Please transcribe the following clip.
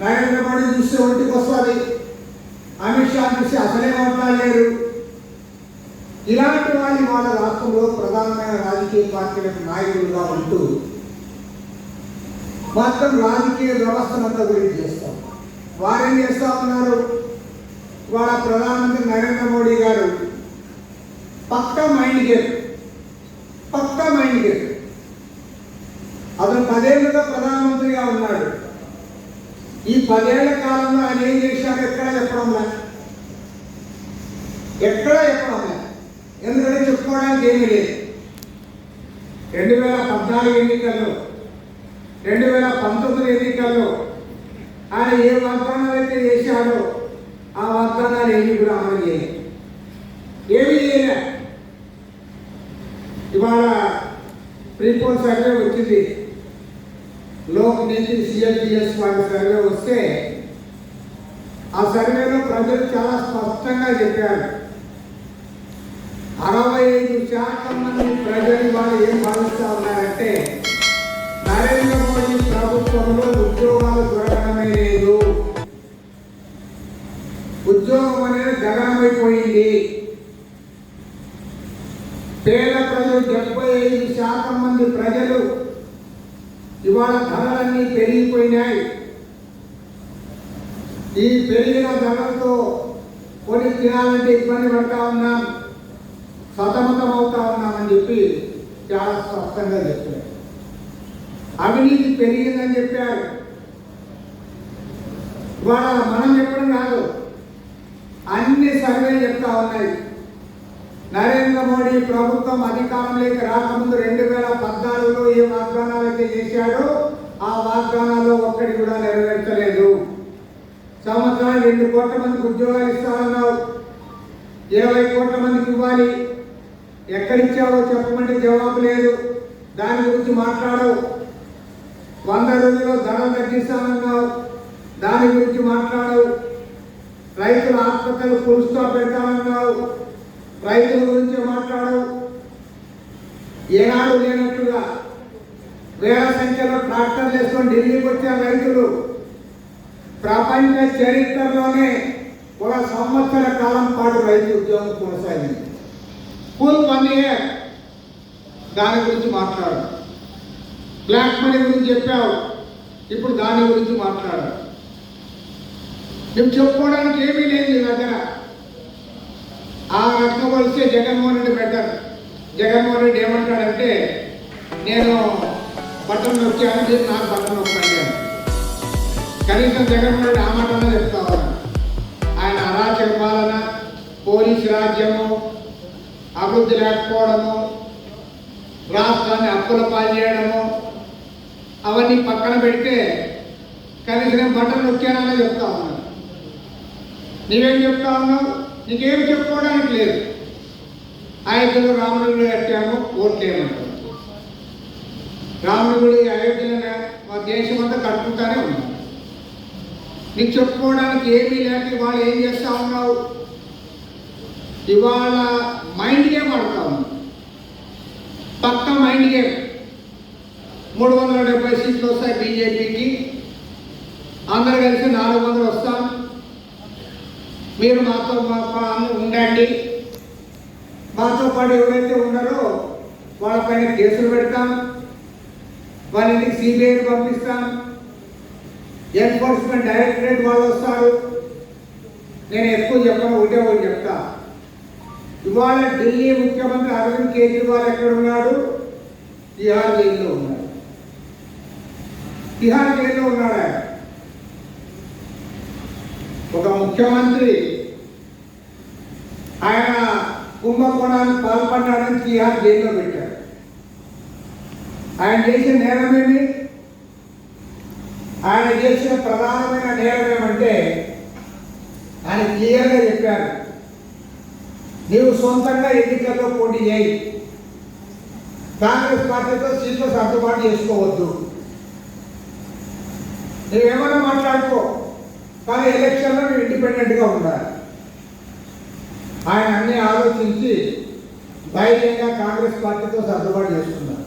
నరేంద్ర మోడీ చూస్తే ఒంటికి వస్తుంది. అమిత్ షా చూసి అసలే మాట్లాడలేరు. ఇలాంటి వాళ్ళు వాళ్ళ రాష్ట్రంలో ప్రధానమైన రాజకీయ పార్టీలకు నాయకులుగా ఉంటూ మొత్తం రాజకీయ వ్యవస్థనంతా గురించి చేస్తాం. వారేం చేస్తా ఉన్నారు? వాళ్ళ ప్రధానమంత్రి నరేంద్ర మోడీ గారు పక్కా మైండ్ గేమ్ పక్కా మైండ్ గేమ్. అతను పదేళ్ళుగా ప్రధానమంత్రి పదేళ్ళ కాలంలో ఆయన ఏం చేశాడు? ఎక్కడ చెప్పడం లే ఎక్కడ చెప్పడం లే ఎందుకంటే చెప్పుకోవడానికి ఏమీ లేదు. రెండు వేల పద్నాలుగు ఎన్నికల్లో రెండు వేల పంతొమ్మిది ఎన్నికల్లో ఆయన ఏ వాగ్దానాలు అయితే చేశాడో ఆ వాగ్దానాలు ఏమి కూడా అమలు చేయలేదు. ఏమీ చేయలే. ఇవాళ ప్రీపోల్ సర్వే వచ్చింది లోక్ నుంచి సిఎల్పిఎస్ వాళ్ళ సర్వే వస్తే ఆ సర్వేలో ప్రజలు చాలా స్పష్టంగా చెప్పారు. అరవై ఐదు శాతం మంది ప్రజలు వాళ్ళు ఏం భావిస్తా ఉన్నారంటే నరేంద్ర మోడీ ప్రభుత్వంలో ఉద్యోగాలు దొరకడమే లేదు. ఉద్యోగం అనేది గగనమైపోయింది పేద ప్రజలు డెబ్బై ఐదు శాతం మంది ప్రజలు ఇవాళ ధరలన్నీ పెరిగిపోయినాయి. ఈ పెరిగిన ధరలతో కొని తినాలంటే ఇబ్బంది పడతా ఉన్నాం. సతమతం అవుతా ఉన్నామని చెప్పి చాలా స్పష్టంగా చెప్పారు. అవినీతి పెరిగిందని చెప్పారు. ఇవాళ మనం చెప్పడం కాదు అన్ని సర్వేలు చెప్తా ఉన్నాయి. నరేంద్ర మోడీ ప్రభుత్వం అధికారంలోకి రాకముందు రెండు వేల పద్నాలుగులో ఏ వాగ్దానాలు అయితే చేశాడో ఆ వాగ్దానాల్లో ఒక్కటి కూడా నెరవేర్చలేదు. సంవత్సరాలు రెండు కోట్ల మందికి ఉద్యోగాలు ఇస్తామన్నావు ఇరవై కోట్ల మందికి ఇవ్వాలి. ఎక్కడిచ్చావో చెప్పమంటే జవాబు లేదు. దాని గురించి మాట్లాడవు. వంద రోజుల్లో ధరలు తగ్గిస్తామన్నావు దాని గురించి మాట్లాడవు. రైతుల ఆత్మహత్యలు పురుస్తా పెడతామన్నావు రైతుల గురించి మాట్లాడవు. ఏనాడు లేనట్టుగా వేల సంఖ్యలో ట్రాక్టర్లు వేసుకొని ఢిల్లీకి వచ్చిన రైతులు. ప్రపంచ చరిత్రలోనే ఒక సంవత్సర కాలం పాటు రైతు ఉద్యోగం కొనసాగింది. ఫుల్ వన్ ఇయర్ దాని గురించి మాట్లాడు. బ్లాక్ మనీ గురించి చెప్పావు. ఇప్పుడు దాని గురించి మాట్లాడు. మేము చెప్పుకోవడానికి ఏమీ లేదు నీ దగ్గర. రకంగా జగన్మోహన్ రెడ్డి బెటర్. జగన్మోహన్ రెడ్డి ఏమంటాడంటే నేను బట్టలు నొక్కాను మీరు నాకు బట్టలు నొక్కండి కనీసం జగన్మోహన్ రెడ్డి ఆ మాటనే చెప్తా ఆయన అరాచక పాలన పోలీసు రాజ్యము అభివృద్ధి లేకపోవడము రాష్ట్రాన్ని అప్పుల పాలు చేయడము అవన్నీ పక్కన పెడితే కనీసం నేను బట్టలు నొక్కాననే చెప్తా ఉన్నాను నీవేం చెప్తా ఉన్నావు నీకేం చెప్పుకోవడానికి లేదు. అయోధ్యలో రాముడి గుడి కట్టాము ఓట్లేయమంటారు రాముడి గుడి అయోధ్యలో మా దేశం అంతా కట్టుకుంటానే ఉన్నాం నీకు చెప్పుకోవడానికి ఏమీ లేక ఇవాళ ఏం చేస్తా ఉన్నావు? ఇవాళ మైండ్ గేమ్ ఆడుతా ఉన్నావు. పక్క మైండ్ గేమ్ మూడు వందల డెబ్బై సీట్లు వస్తాయి బీజేపీకి. అందరు కలిసి నాలుగు వందలు వస్తాం. మీరు మాతో మా పా- ఉండండి. మాతో పాటు ఎవరైతే ఉన్నారో వాళ్ళపైన కేసులు పెడతాం. వాళ్ళని సిబిఐని పంపిస్తాం. ఎన్ఫోర్స్మెంట్ డైరెక్టరేట్ వాళ్ళు వస్తారు. నేను ఎక్కువ చెప్పను ఒకటే ఒకటి చెప్తా. ఇవాళ ఢిల్లీ ముఖ్యమంత్రి అరవింద్ కేజ్రీవాల్ ఎక్కడ ఉన్నాడు? తిహార్ జైల్లో ఉన్నాడు. తిహార్ జైల్లో ఉన్నాడు? ఆయన ఒక ముఖ్యమంత్రి. ఆయన కుంభకోణానికి పాల్పడ్డాడని తీహార్ జైల్లో పెట్టారు. ఆయన చేసిన నేరమేమి ఆయన చేసిన ప్రధానమైన నేరం ఏమంటే ఆయన క్లియర్గా చెప్పారు నీవు సొంతంగా ఎన్నికల్లో పోటీ చేయి. కాంగ్రెస్ పార్టీతో సీట్లు సర్దుబాటు చేసుకోవద్దు. నువ్వేమైనా మాట్లాడుకో కానీ ఎలక్షన్లో నువ్వు ఇండిపెండెంట్గా ఉండాలి. ఆయన అన్ని ఆలోచించి ధైర్యంగా కాంగ్రెస్ పార్టీతో సర్దుబాటు చేసుకున్నారు.